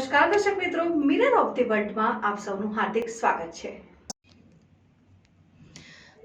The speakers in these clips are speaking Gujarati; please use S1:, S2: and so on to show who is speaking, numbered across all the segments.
S1: નમસ્કાર દર્શક મિત્રો મિરર ઓફ ધી વર્લ્ડમાં આપ સૌનું હાર્દિક સ્વાગત છે.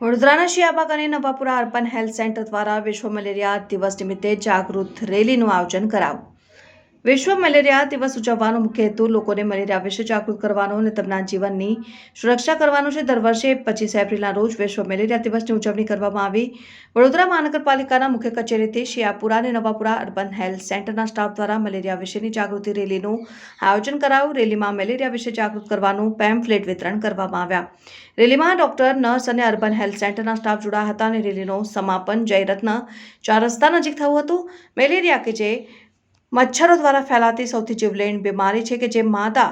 S1: વડોદરાના શિયાબાગ અને નવાપુરા અર્બન હેલ્થ સેન્ટર દ્વારા વિશ્વ મલેરિયા દિવસ નિમિત્તે જાગૃત રેલીનું આયોજન કરાયું. વિશ્વ મલેરિયા દિવસ ઉજવવાનો મુખ્ય હેતુ લોકોને મલેરિયા વિશે જાગૃત કરવાનો અને તેમના જીવનની સુરક્ષા કરવાનો છે. દર વર્ષે પચીસ એપ્રિલના રોજ વિશ્વ મલેરિયા દિવસની ઉજવણી કરવામાં આવી. વડોદરા મહાનગરપાલિકાના મુખ્ય કચેરીથી શિયાપુરા અને નવાપુરા અર્બન હેલ્થ સેન્ટરના સ્ટાફ દ્વારા મલેરિયા વિશેની જાગૃતિ રેલીનું આયોજન કરાયું. રેલીમાં મલેરિયા વિશે જાગૃત કરવાનું પેમ્ફલેટ વિતરણ કરવામાં આવ્યા. રેલીમાં ડોક્ટર, નર્સ અને અર્બન હેલ્થ સેન્ટરના સ્ટાફ જોડાયા હતા અને રેલીનું સમાપન જયરત્ન ચાર રસ્તા નજીક થયું હતું. મેલેરિયા કે જે મચ્છરો દ્વારા ફેલાતી સૌથી જીવલેણ બીમારી છે કે જે માદા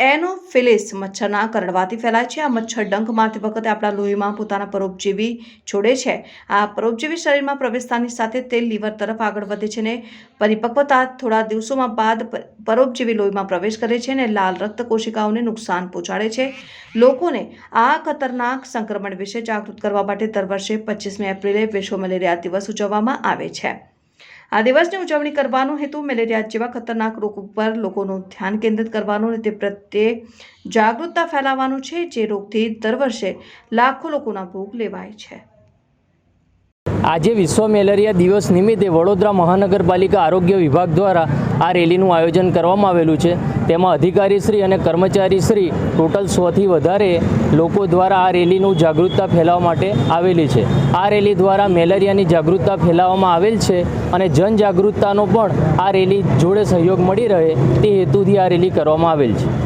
S1: એનોફિલિસ મચ્છરના કરડવાથી ફેલાય છે. આ મચ્છર ડંખ મારતી વખતે આપણા લોહીમાં પોતાના પરોપજીવી છોડે છે. આ પરોપજીવી શરીરમાં પ્રવેશતાની સાથે તે લીવર તરફ આગળ વધે છે ને પરિપક્વતા થોડા દિવસોમાં બાદ પરોપજીવી લોહીમાં પ્રવેશ કરે છે અને લાલ રક્ત કોશિકાઓને નુકસાન પહોંચાડે છે. લોકોને આ ખતરનાક સંક્રમણ વિશે જાગૃત કરવા માટે દર વર્ષે પચીસમી એપ્રિલે વિશ્વ મલેરિયા દિવસ ઉજવવામાં આવે છે. આ દિવસની ઉજવણી કરવાનો હેતુ મેલેરિયા જેવા ખતરનાક રોગ ઉપર લોકોનું ધ્યાન કેન્દ્રિત કરવાનો અને તે પ્રત્યે જાગૃતતા ફેલાવવાનું છે, જે રોગથી દર વર્ષે લાખો લોકોના ભોગ લેવાય છે.
S2: આજે વિશ્વ મેલેરિયા દિવસ નિમિત્તે વડોદરા મહાનગરપાલિકા આરોગ્ય વિભાગ દ્વારા આ રેલીનું આયોજન કરવામાં આવેલું છે. તેમાં અધિકારીશ્રી અને કર્મચારીશ્રી ટોટલ સોથી વધારે લોકો દ્વારા આ રેલીનું જાગૃતતા ફેલાવવા માટે આવેલી છે. આ રેલી દ્વારા મેલેરિયાની જાગૃતતા ફેલાવવામાં આવેલ છે અને જનજાગૃતતાનો પણ આ રેલી જોડે સહયોગ મળી રહે તે હેતુથી આ રેલી કરવામાં આવેલ છે.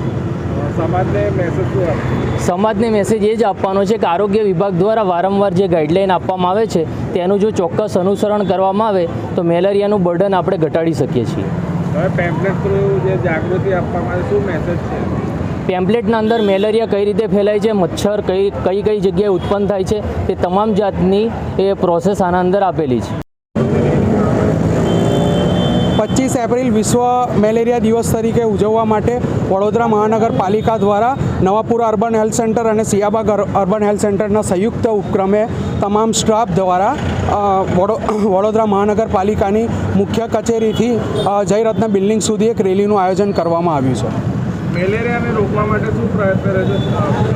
S3: સમાજને મેસેજ
S2: એ જ આપવાનો છે કે આરોગ્ય વિભાગ દ્વારા વારંવાર જે ગાઈડલાઈન આપવામાં આવે છે તેનું જો ચોક્કસ અનુસરણ કરવામાં આવે તો મેલેરિયાનું બર્ડન આપણે ઘટાડી શકીએ છીએ.
S3: હવે પેમ્પલેટ થ્રુ જે જાગૃતિ આપવામાં આવે શું મેસેજ છે?
S2: પેમ્પલેટના અંદર મેલેરિયા કઈ રીતે ફેલાય છે મચ્છર કઈ કઈ કઈ જગ્યાએ ઉત્પન્ન થાય છે તે તમામ જાતની એ પ્રોસેસ આના અંદર આપેલી છે.
S4: પચીસ એપ્રિલ વિશ્વ મેલેરિયા દિવસ તરીકે ઉજવવા માટે વડોદરા મહાનગરપાલિકા દ્વારા નવાપુરા અર્બન હેલ્થ સેન્ટર અને સિયાબાગ અર્બન હેલ્થ સેન્ટરના સંયુક્ત ઉપક્રમે તમામ સ્ટાફ દ્વારા વડોદરા મહાનગરપાલિકાની મુખ્ય કચેરીથી જયરત્ન બિલ્ડિંગ સુધી એક રેલીનું આયોજન કરવામાં આવ્યું છે.
S3: મેલેરિયાને રોકવા માટે શું પ્રયત્ન રહેશે?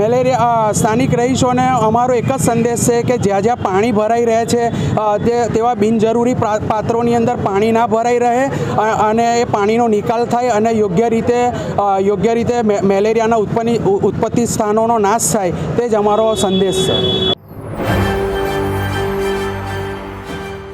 S4: મેલેરિયા સ્થાનિક રહીશોને અમારો એક જ સંદેશ છે કે જ્યાં જ્યાં પાણી ભરાઈ રહે છે તે, તેવા બિનજરૂરી પાત્રોની અંદર પાણી ના ભરાઈ રહે અને એ પાણીનો નિકાલ થાય અને યોગ્ય રીતે યોગ્ય રીતે મેલેરિયાના ઉત્પન્ન ઉત્પત્તિ સ્થાનોનો નાશ થાય, તે જ અમારો સંદેશ છે.